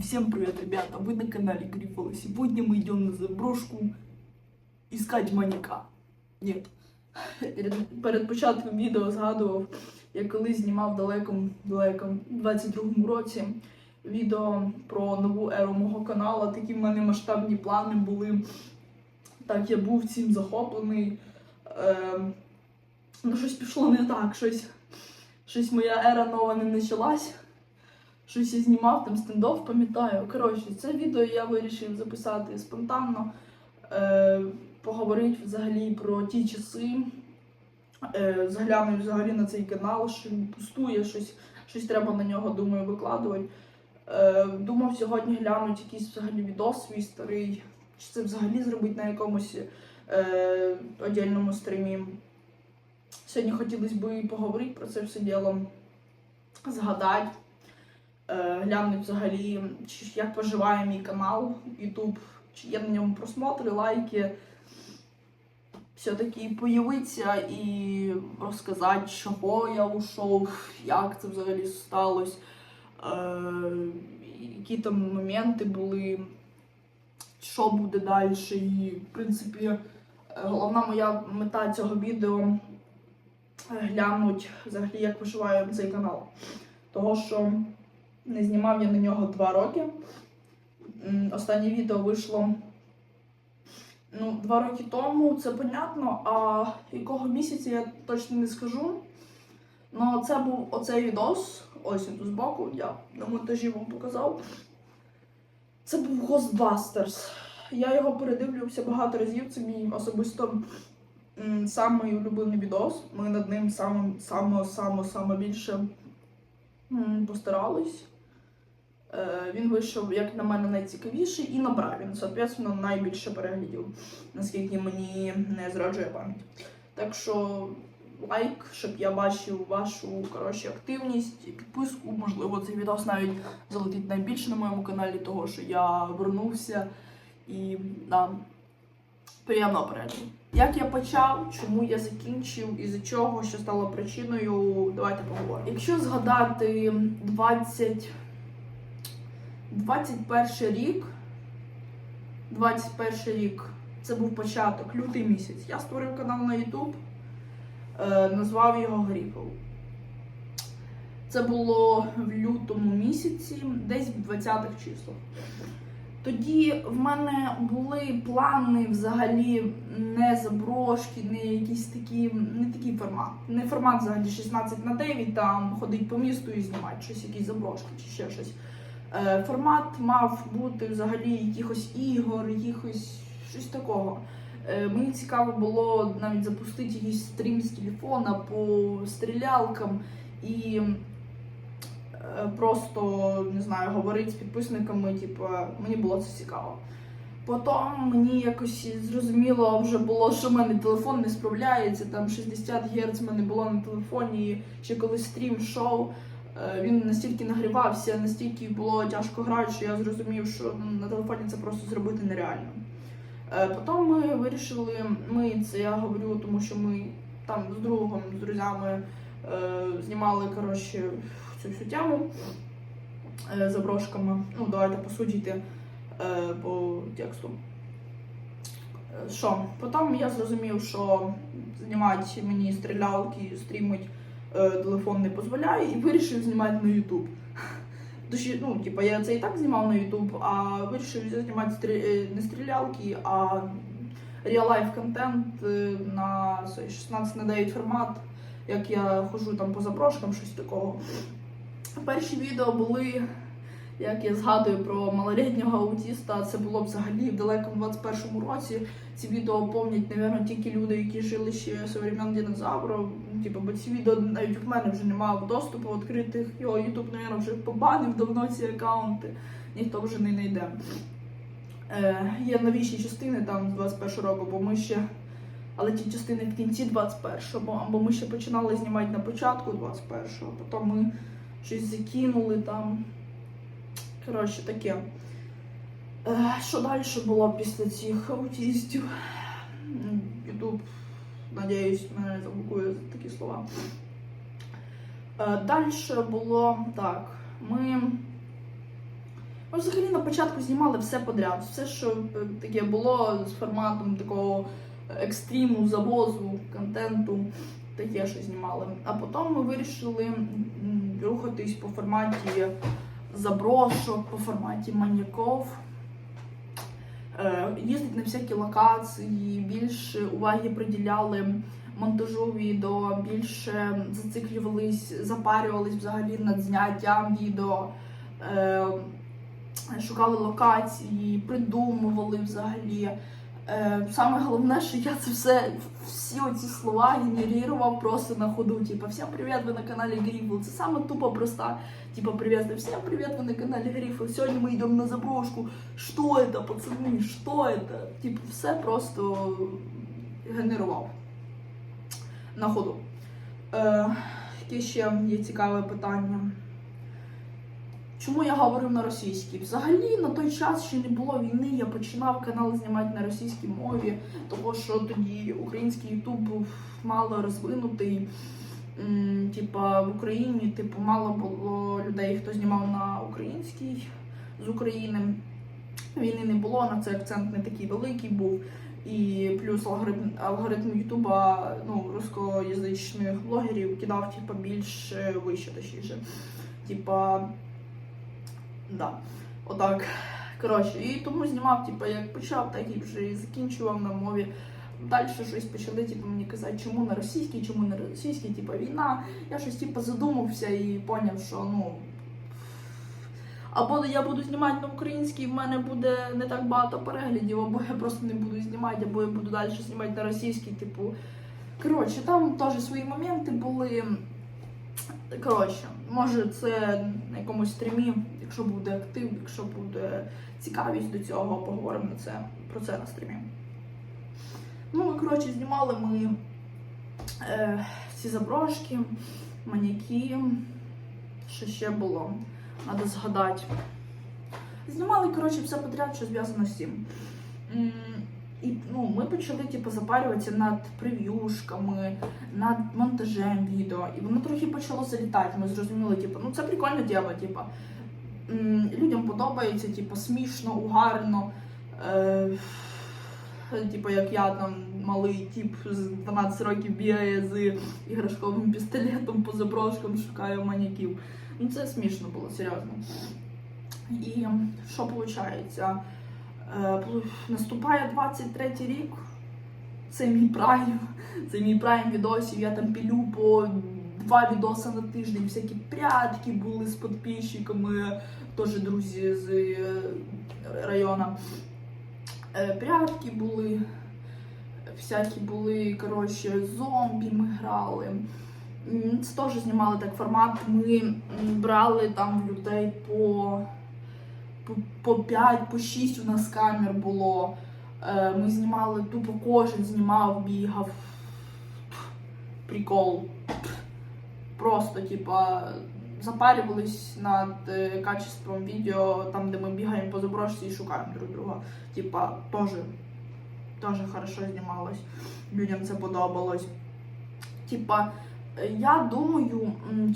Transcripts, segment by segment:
всем привет, ребята! Вы на канале Грифола. Сегодня мы идем на заброшку искать маньяка. Нет. Перед, початком відео згадував, я колись знімав в далекому, далекому 22-му році відео про нову еру мого каналу. Такі в мене масштабні плани були. Так, я був цим захоплений. Ем, ну, щось пішло не так, щось, щось моя ера нова не почалась. Щось я знімав там стендов, пам'ятаю. Коротше, це відео я вирішив записати спонтанно, е, поговорити взагалі про ті часи, е, заглянути взагалі на цей канал, що він пустує, щось, щось треба на нього, думаю, викладувати. Е, думав сьогодні глянути якийсь взагалі відос свій старий, чи це взагалі зробити на якомусь е, отдельному стрімі. Сьогодні хотілося б поговорити про це все діло, згадати е, глянути взагалі, як поживає мій канал YouTube, чи є на ньому просмотри, лайки. Все-таки появитися і розказати, чого я ушов, як це взагалі сталося, е, які там моменти були, що буде далі. І, в принципі, е, головна моя мета цього відео глянуть взагалі, як виживає цей канал. Того, що не знімав я на нього два роки. Останнє відео вийшло ну, два роки тому, це понятно, а якого місяця я точно не скажу. Ну, це був оцей відос, ось він тут збоку, я на монтажі вам показав. Це був Ghostbusters. Я його передивлювався багато разів. Це мій особисто самий улюблений відос. Ми над ним самим само, само, саме більше постарались. Е, Він вийшов, як на мене, найцікавіший і набрав він, соответственно, найбільше переглядів, наскільки мені не зраджує пам'ять. Так що лайк, щоб я бачив вашу коротше, активність, підписку. Можливо, цей відос навіть залетить найбільше на моєму каналі, того що я вернувся і да, приємного перегляду. Як я почав, чому я закінчив, із-за чого, що стало причиною, давайте поговоримо. Якщо згадати 20... 21 рік, 21 рік, це був початок, лютий місяць. Я створив канал на YouTube, е, назвав його Гріпов. Це було в лютому місяці, десь в 20-х числах. Тоді в мене були плани взагалі не заброшки, не якісь такі, не такий формат. Не формат взагалі 16 на 9, там ходить по місту і знімати щось, якісь заброшки чи ще щось. Е, Формат мав бути взагалі якихось ігор, якихось щось такого. Е, Мені цікаво було навіть запустити якийсь стрім з телефона по стрілялкам і просто не знаю, говорити з підписниками. Типу, мені було це цікаво. Потім мені якось зрозуміло вже було, що в мене телефон не справляється. Там 60 Гц в мене було на телефоні. І ще коли стрім йшов, е, він настільки нагрівався, настільки було тяжко грати, що я зрозумів, що ну, на телефоні це просто зробити нереально. Е, Потім ми вирішили, ми це я говорю, тому що ми там з другом, з друзями е, знімали коротше, цю всю тему е, заброшками. Ну, давайте посудити е, по тексту. Е, Що? Потім я зрозумів, що знімати мені стрілялки, стрімить телефон не дозволяє, і вирішив знімати на YouTube. Тож, ну, типа, я це і так знімав на YouTube, а вирішив знімати стрі... не стрілялки, а реал-лайф контент на 16 на 9 формат, як я ходжу там по заброшкам, щось такого. Перші відео були, як я згадую про малолітнього аутіста, це було взагалі в далекому 21-му році. Ці відео помнять, напевно, тільки люди, які жили ще со времен динозаврів. Типу, бо ці відео навіть в мене вже немає доступу відкритих. Його YouTube, напевно, вже побанив давно ці аккаунти. Ніхто вже не знайде. Е, є новіші частини там з 21 року, бо ми ще. Але ті частини в кінці 21-го, бо ми ще починали знімати на початку 21-го, потім ми щось закинули там. Коротше, таке. Е, Що далі було після цих аутістів? Ютуб, надіюсь, мене не заблокує за такі слова. Далі було так. Ми Ми взагалі на початку знімали все подряд, все, що е, таке було з форматом такого екстриму, завозу, контенту, таке, що знімали. А потім ми вирішили рухатись по форматі заброшок, по форматі маньяков. Е, Їздить на всякі локації, більше уваги приділяли монтажу відео, більше зациклювались, запарювались взагалі над зняттям відео, е, шукали локації, придумували взагалі. Е, Саме головне, що я це все, всі оці слова генерував просто на ходу. Типа, всім привіт, ви на каналі Гріфл. Це саме тупо проста. Типа, привіт, всім привіт, ви на каналі Гріфл. Сьогодні ми йдемо на заброшку. Що це, пацани? Що це? Типа, все просто генерував на ходу. Е, яке ще є цікаве питання? Чому я говорив на російській? Взагалі на той час ще не було війни. Я починав канал знімати на російській мові, тому що тоді український Ютуб був мало розвинутий. Типа в Україні, типу, мало було людей, хто знімав на українській з України. Війни не було, на це акцент не такий великий був. І плюс алгоритм, Ютуба ну, рускоязичних блогерів кидав типа, більш е, вище, точніше. Типа, да, отак. Коротше, і тому знімав, типа, як почав, так і вже і закінчував на мові. Далі щось почали типу, мені казати, чому на російській, чому на російській, типа війна. Я щось типу, задумався і поняв, що ну. Або я буду знімати на українській, в мене буде не так багато переглядів, або я просто не буду знімати, або я буду далі знімати на російській, типу. Коротше, там теж свої моменти були. Коротше, може це на якомусь стрімі, якщо буде актив, якщо буде цікавість до цього, поговоримо це, про це на стрімі. Ну, і, коротше, знімали ми е, ці заброшки, маніки, що ще було, треба згадати. Знімали, коротше, все подряд, що зв'язано з цим. І ну, ми почали типу, запарюватися над прев'юшками, над монтажем відео. І воно трохи почало залітати. Ми зрозуміли, типу, ну це прикольна тема, типу. Людям подобається, типу, смішно, угарно. Е, типу, як я там малий тип з 12 років бігає з іграшковим пістолетом по заброшкам, шукає маньяків. Ну це смішно було, серйозно. І що виходить? Наступає 23 рік. Це мій прайм. Це мій прайм відосів. Я там пілю по два відоси на тиждень. Всякі прятки були з підписчиками, теж друзі з е, району. Е, Прятки були, всякі були, коротше, зомбі ми грали. Це теж знімали так формат. Ми брали там людей по, по, по 5, по 6 у нас камер було. Е, Ми знімали тупо кожен знімав, бігав. Прикол. Просто, типа, запарювались над е, качеством відео, там, де ми бігаємо по заброшці і шукаємо друг друга. Типа, теж, теж хорошо знімалось. Людям це подобалось. Типа, е, я думаю,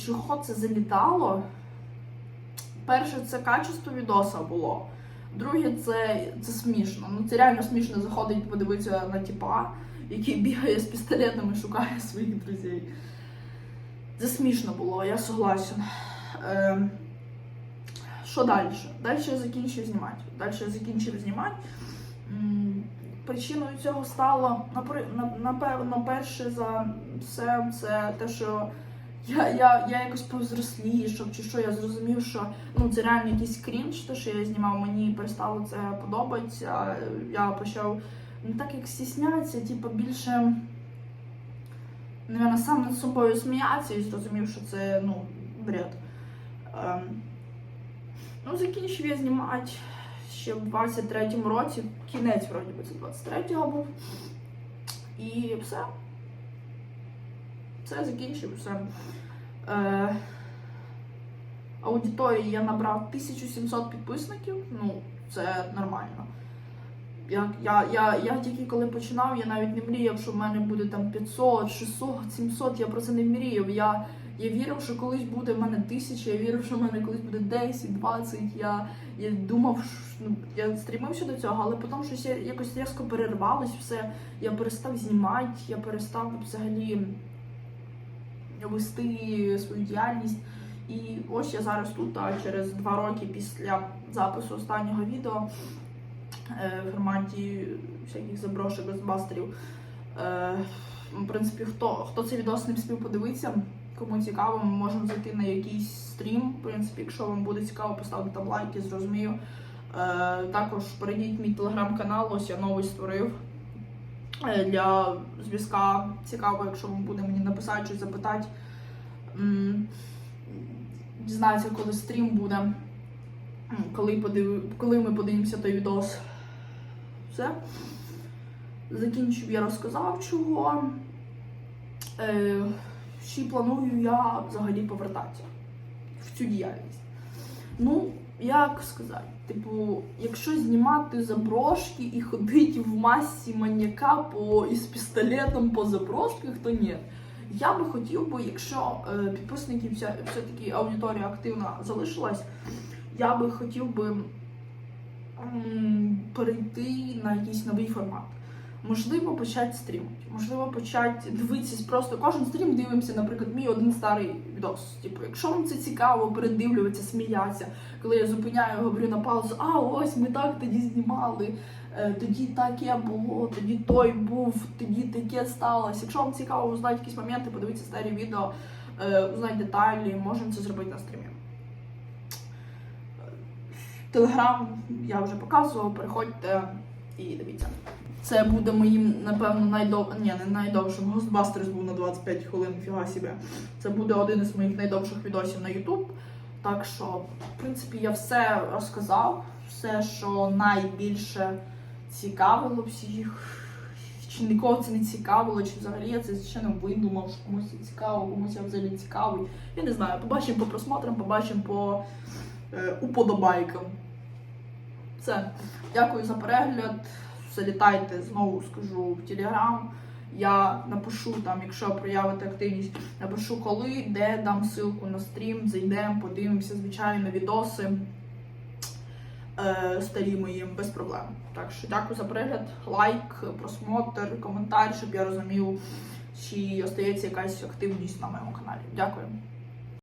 чого це залітало. Перше, це качество відоса було. Друге, це, це смішно. Ну це реально смішно заходить подивитися на типа, який бігає з пістолетом і шукає своїх друзів. Це смішно було, я согласен. Е, що далі? Далі я закінчив знімати. Далі я закінчив знімати. Причиною цього стало напевно перше за все це те, що я, я, я якось повзрослішав, чи що я зрозумів, що ну це реально якийсь крінж, те, що я знімав, мені перестало це подобатися. Я почав не так як стіснятися, типу більше наверное, сам над собою сміятися і зрозумів, що це ну, бред. Ем, ну, закінчив я знімати ще в 23-му році, кінець, вроді би, це 23-го був. І все. Все закінчив, все. Е, аудиторії я набрав 1700 підписників, ну, це нормально. Я, я, я, я тільки коли починав, я навіть не мріяв, що в мене буде там 500, 600, 700, я про це не мріяв. Я, Я вірив, що колись буде в мене тисяча, я вірив, що в мене колись буде 10, 20. Я, я думав, що, ну, я стремився до цього, але потім щось я якось різко перервалось все. Я перестав знімати, я перестав взагалі вести свою діяльність. І ось я зараз тут, а через два роки після запису останнього відео в форматі всяких заброшок розбастерів. Е, в принципі, хто, хто цей відос не встиг подивитися, кому цікаво, ми можемо зайти на якийсь стрім. В принципі, якщо вам буде цікаво, поставте там лайки, зрозумію. Е, також перейдіть мій телеграм-канал, ось я новий створив. Е, Для зв'язка цікаво, якщо вам буде мені написати чи запитати. М, Дізнаюся, коли стрім буде, коли, подив... коли ми подивимося той відос. Все. Закінчив, я розказав чого. Е, чи планую я взагалі повертатися в цю діяльність? Ну, як сказати, типу, якщо знімати заброшки і ходити в масі маньяка по із пістолетом по заброшках, то ні. Я би хотів би, якщо е, підписників все-таки аудиторія активна залишилась, я би хотів би перейти на якийсь новий формат. Можливо, почати стрімити, можливо, почати дивитися просто кожен стрім дивимося, наприклад, мій один старий відос. Типу, якщо вам це цікаво, передивлюватися, сміятися, коли я зупиняю, говорю на паузу, а ось ми так тоді знімали, е, тоді таке було, тоді той був, тоді таке сталося. Якщо вам цікаво узнати якісь моменти, подивіться старі відео, е, узнати деталі, можемо це зробити на стрімі. Телеграм я вже показувала, переходьте і дивіться. Це буде моїм, напевно, найдов... Ні, не найдовшим. Ghostbusters був на 25 хвилин, фіга себе. Це буде один із моїх найдовших відосів на YouTube. Так що, в принципі, я все розказав, все, що найбільше цікавило всіх. Чи нікого це не цікавило, чи взагалі я це не видумав, що комусь це цікаво, комусь я взагалі цікавий. Я не знаю, побачимо по просмотрам, побачимо по е, уподобайкам. Все. Дякую за перегляд. Залітайте, знову скажу в Телеграм. Я напишу там, якщо проявите активність, напишу коли, де дам ссылку на стрім, зайдемо, подивимося, звичайно, відоси е, старі мої без проблем. Так що дякую за перегляд, лайк, просмотр, коментар, щоб я розумів, чи остається якась активність на моєму каналі. Дякую.